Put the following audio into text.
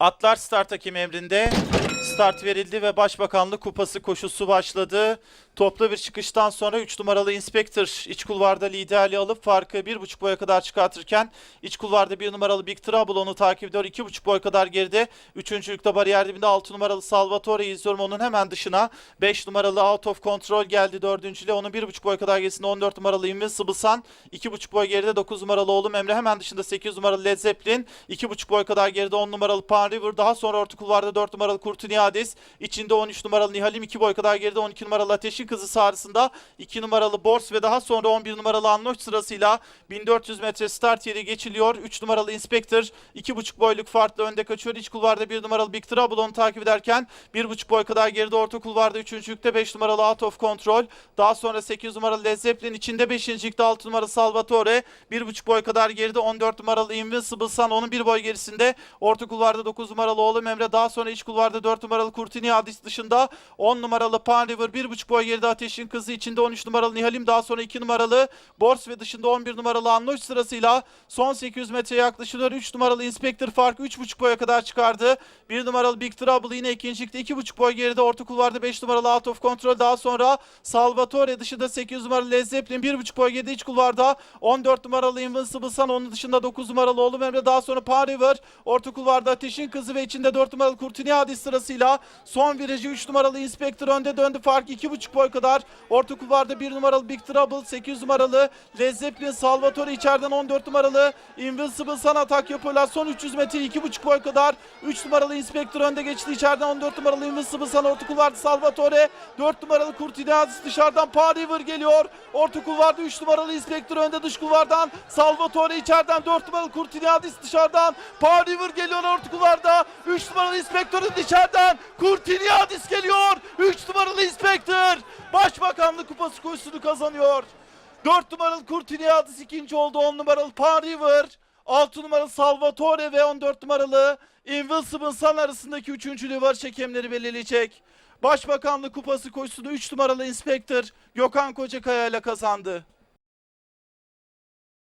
Atlar start hakim emrinde. Start verildi ve Başbakanlık Kupası koşusu başladı. Toplu bir çıkıştan sonra 3 numaralı Inspector iç kulvarda liderliği alıp farkı 1.5 boya kadar çıkartırken iç kulvarda 1 numaralı Big Trouble onu takip ediyor. 2.5 boy kadar geride. Üçüncülükte bariyer dibinde 6 numaralı Salvatore'yi izliyorum. Onun hemen dışına 5 numaralı Out of Control geldi dördüncüyle. Onun 1.5 boy kadar gerisinde 14 numaralı Invincible Sun. 2.5 boy geride 9 numaralı oğlum Emre. Hemen dışında 8 numaralı Led Zeppelin. 2.5 boy kadar geride 10 numaralı Pan River. Daha sonra orta kulvarda 4 numaralı Kurtuniadis. İçinde 13 numaralı Nihalim. 2 boy kadar geride 12 numaralı Ateşin Kızı sarısında. 2 numaralı Bors ve daha sonra 11 numaralı Anloş sırasıyla 1400 metre start yeri geçiliyor. 3 numaralı Inspector 2.5 boyluk farklı önde kaçıyor. İç kulvarda 1 numaralı Big Trouble takip ederken 1.5 boy kadar geride orta kulvarda 3. lükte 5 numaralı Out of Control. Daha sonra 8 numaralı Led Zeppelin içinde 5. lükte 6 numaralı Salvatore. 1.5 boy kadar geride 14 numaralı Invincible Sun onun 1 boy gerisinde. Orta kulvarda 9 numaralı Oğlum Emre. Daha sonra iç kulvarda 4 numaralı Kurtini Hadis dışında 10 numaralı Pan River 1.5 boy geride Ateşin Kızı içinde 13 numaralı Nihalim. Daha sonra 2 numaralı Bors ve dışında 11 numaralı Anloş sırasıyla son 800 metreye yaklaşılıyor. 3 numaralı Inspector farkı 3.5 boya kadar çıkardı. 1 numaralı Big Trouble yine ikincilikte 2.5 boy geride orta kulvarda 5 numaralı Out of Control. Daha sonra Salvatore dışında 8 numaralı Led Zeppelin 1.5 boy geride iç kulvarda 14 numaralı Invincible Sun onun dışında 9 numaralı Oğlum Emre daha sonra Pan River orta kulvarda Ateşin Kızı ve içinde 4 numaralı Kurtini Hadis sırasıyla son virajı 3 numaralı Inspector önde döndü. Fark 2.5 boy kadar. Orta kulvarda 1 numaralı Big Trouble 8 numaralı Led Zeppelin Salvatore içeriden 14 numaralı Invincible Sun atak yapıyorlar son 300 metre 2.5 boy kadar. 3 numaralı Inspector önde geçti içeriden. 14 numaralı Invincible Sun orta kulvarda Salvatore. 4 numaralı Kurtini Hadis dışarıdan Pan River geliyor. Orta kulvarda 3 numaralı Inspector önde dış kulvardan Salvatore içeriden. 4 numaralı Kurtini Hadis dışarıdan Pan River geliyor orta kulvarda. 3 numaralı Inspector'ın dışarıdan Kurtini Hadis geliyor 3 numaralı Inspector Başbakanlık kupası koşusunu kazanıyor 4 numaralı Kurtini Hadis ikinci oldu 10 numaralı Pan River 6 numaralı Salvatore ve 14 numaralı Invincible Sun arasındaki üçüncülüğü var çekemleri belirleyecek. Başbakanlık kupası koşusunu 3 numaralı Inspector Gökhan Kocakaya ile kazandı.